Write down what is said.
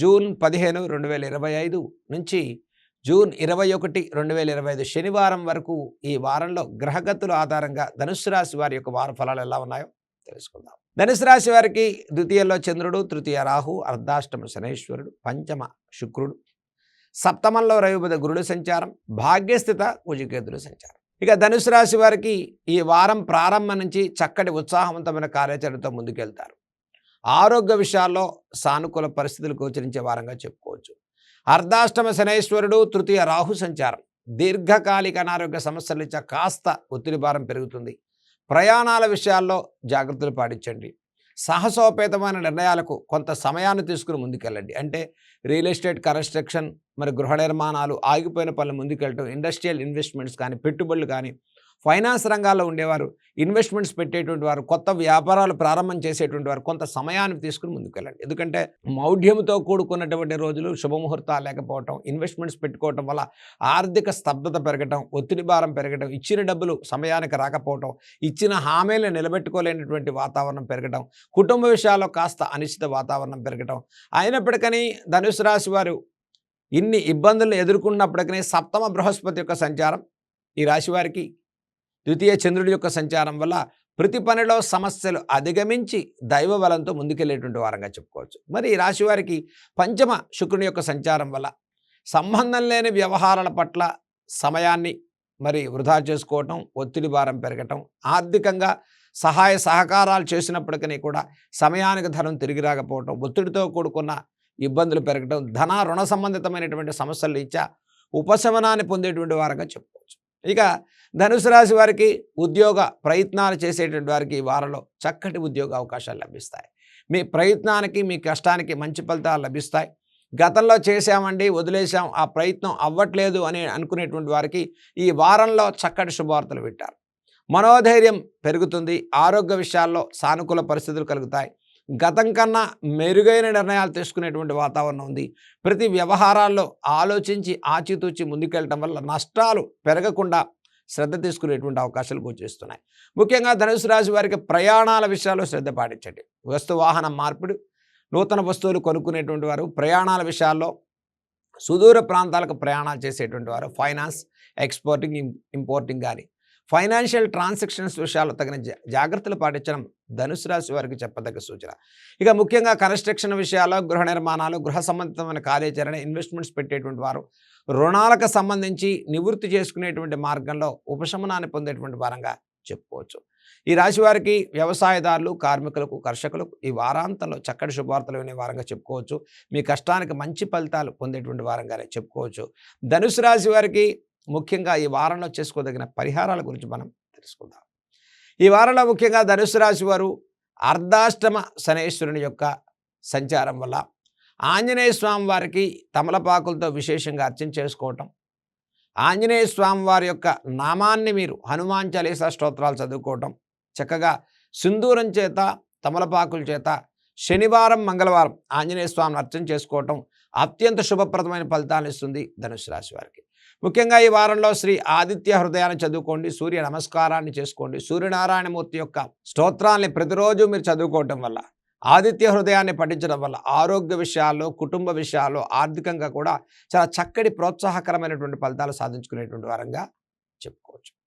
June పదిహేను రెండు వేల ఇరవై ఐదు నుంచి జూన్ ఇరవై ఒకటి రెండు వేల ఇరవై ఐదు శనివారం వరకు ఈ వారంలో గ్రహగతుల ఆధారంగా ధనుసు రాశి వారి యొక్క వార ఫలాలు ఎలా ఉన్నాయో తెలుసుకుందాం. ధనుసు రాశి వారికి ద్వితీయంలో చంద్రుడు తృతీయ రాహు అర్ధాష్టమ శనేశ్వరుడు పంచమ శుక్రుడు సప్తమంలో రవిబుధ గురుడు సంచారం భాగ్యస్థిత కుజికేతుడు సంచారం. ఇక ధనుసు రాశి వారికి ఈ వారం ప్రారంభం నుంచి చక్కటి ఉత్సాహవంతమైన కార్యాచరణతో ముందుకెళ్తారు. ఆరోగ్య విషయాల్లో సానుకూల పరిస్థితులు గోచరించే వారంగా చెప్పుకోవచ్చు. అర్ధాష్టమ శనైశ్వరుడు తృతీయ రాహు సంచారం. దీర్ఘకాలిక అనారోగ్య సమస్యల నుంచి కాస్త ఒత్తిడి భారం పెరుగుతుంది. ప్రయాణాల విషయాల్లో జాగ్రత్తలు పాటించండి. సాహసోపేతమైన నిర్ణయాలకు కొంత సమయాన్ని తీసుకుని ముందుకెళ్ళండి. అంటే రియల్ ఎస్టేట్ కన్స్ట్రక్షన్ మరి గృహ నిర్మాణాలు ఆగిపోయిన పనులు ముందుకెళ్ళటం ఇండస్ట్రియల్ ఇన్వెస్ట్మెంట్స్ కానీ పెట్టుబడులు కానీ ఫైనాన్స్ రంగాల్లో ఉండేవారు. ఇన్వెస్ట్మెంట్స్ పెట్టేటువంటి వారు కొత్త వ్యాపారాలు ప్రారంభం చేసేటువంటి వారు కొంత సమయాన్ని తీసుకుని ముందుకెళ్ళండి. ఎందుకంటే మౌఢ్యంతో కూడుకున్నటువంటి రోజులు శుభముహూర్తాలు లేకపోవటం ఇన్వెస్ట్మెంట్స్ పెట్టుకోవటం వల్ల ఆర్థిక స్తబ్దత పెరగటం ఒత్తిడి భారం పెరగటం ఇచ్చిన డబ్బులు సమయానికి రాకపోవటం ఇచ్చిన హామీలను నిలబెట్టుకోలేనటువంటి వాతావరణం పెరగటం కుటుంబ విషయాల్లో కాస్త అనిశ్చిత వాతావరణం పెరగటం. అయినప్పటికీ ధనుసు రాశి వారు ఇన్ని ఇబ్బందులను ఎదుర్కొన్నప్పటికీ సప్తమ బృహస్పతి యొక్క సంచారం ఈ రాశి వారికి ద్వితీయ చంద్రుడి యొక్క సంచారం వల్ల ప్రతి పనిలో సమస్యలు అధిగమించి దైవ బలంతో ముందుకెళ్ళేటువంటి వారంగా చెప్పుకోవచ్చు. మరి ఈ రాశి వారికి పంచమ శుక్రుని యొక్క సంచారం వల్ల సంబంధం లేని వ్యవహారాల పట్ల సమయాన్ని మరి వృధా చేసుకోవటం ఒత్తిడి భారం పెరగటం ఆర్థికంగా సహాయ సహకారాలు చేసినప్పటికీ కూడా సమయానికి ధనం తిరిగి రాకపోవటం ఒత్తిడితో కూడుకున్న ఇబ్బందులు పెరగటం ధన రుణ సంబంధితమైనటువంటి సమస్యలు ఇచ్చా ఉపశమనాన్ని పొందేటువంటి వారంగా చెప్పుకోవచ్చు. ఇక ధనుసు రాశి వారికి ఉద్యోగ ప్రయత్నాలు చేసేటువంటి వారికి వారిలో వారంలో చక్కటి ఉద్యోగ అవకాశాలు లభిస్తాయి. మీ ప్రయత్నానికి మీ కష్టానికి మంచి ఫలితాలు లభిస్తాయి. గతంలో చేశామండి వదిలేసాం ఆ ప్రయత్నం అవ్వట్లేదు అని అనుకునేటువంటి వారికి ఈ వారంలో చక్కటి శుభవార్తలు పెట్టారు మనోధైర్యం పెరుగుతుంది ఆరోగ్య విషయాల్లో సానుకూల పరిస్థితులు కలుగుతాయి. గతం కన్నా మెరుగైన నిర్ణయాలు తీసుకునేటువంటి వాతావరణం ఉంది. ప్రతి వ్యవహారాల్లో ఆలోచించి ఆచితూచి ముందుకెళ్ళటం వల్ల నష్టాలు పెరగకుండా శ్రద్ధ తీసుకునేటువంటి అవకాశాలు గోచరిస్తున్నాయి ముఖ్యంగా ధనుసు రాశి వారికి ప్రయాణాల విషయాల్లో శ్రద్ధ పాటించండి. వస్తు వాహన మార్పిడి నూతన వస్తువులు కొనుక్కునేటువంటి వారు ప్రయాణాల విషయాల్లో సుదూర ప్రాంతాలకు ప్రయాణాలు చేసేటువంటి వారు ఫైనాన్స్ ఎక్స్పోర్టింగ్ ఇంపోర్టింగ్ కానీ ఫైనాన్షియల్ ట్రాన్సాక్షన్స్ విషయాల్లో తగిన జా- జాగ్రత్తలు పాటించడం ధనుసు రాశి వారికి చెప్పదగ్గ సూచన. ఇక ముఖ్యంగా కన్స్ట్రక్షన్ విషయాల్లో గృహ నిర్మాణాలు గృహ సంబంధితమైన కార్యాచరణ ఇన్వెస్ట్మెంట్స్ పెట్టేటువంటి వారు రుణాలకు సంబంధించి నివృత్తి చేసుకునేటువంటి మార్గంలో ఉపశమనాన్ని పొందేటువంటి వారంగా చెప్పుకోవచ్చు. ఈ రాశి వారికి వ్యవసాయదారులు కార్మికులకు కర్షకులకు ఈ వారాంతంలో చక్కటి శుభవార్తలు వినే వారంగా చెప్పుకోవచ్చు. మీ కష్టానికి మంచి ఫలితాలు పొందేటువంటి వారంగానే చెప్పుకోవచ్చు. ధనుసు రాశి వారికి ముఖ్యంగా ఈ వారంలో చేసుకోదగిన పరిహారాల గురించి మనం తెలుసుకుందాం. ఈ వారంలో ముఖ్యంగా ధనుసు రాశి వారు అర్ధాష్టమ శనేశ్వరుని యొక్క సంచారం వల్ల ఆంజనేయ స్వామి వారికి తమలపాకులతో విశేషంగా అర్చన చేసుకోవటం ఆంజనేయ స్వామి వారి యొక్క నామాన్ని మీరు హనుమాన్ చాలీసా స్తోత్రాలు చదువుకోవటం చక్కగా సింధూరం చేత తమలపాకుల చేత శనివారం మంగళవారం ఆంజనేయ స్వామిని అర్చన చేసుకోవటం అత్యంత శుభప్రదమైన ఫలితాలు ఇస్తుంది ధనుసు రాశి వారికి. ముఖ్యంగా ఈ వారంలో శ్రీ ఆదిత్య హృదయాన్ని చదువుకోండి సూర్య నమస్కారాన్ని చేసుకోండి. సూర్యనారాయణమూర్తి యొక్క స్తోత్రాన్ని ప్రతిరోజు మీరు చదువుకోవటం వల్ల ఆదిత్య హృదయాన్ని పఠించడం వల్ల ఆరోగ్య విషయాల్లో కుటుంబ విషయాల్లో ఆర్థికంగా కూడా చాలా చక్కటి ప్రోత్సాహకరమైనటువంటి ఫలితాలు సాధించుకునేటువంటి వారంగా చెప్పుకోవచ్చు.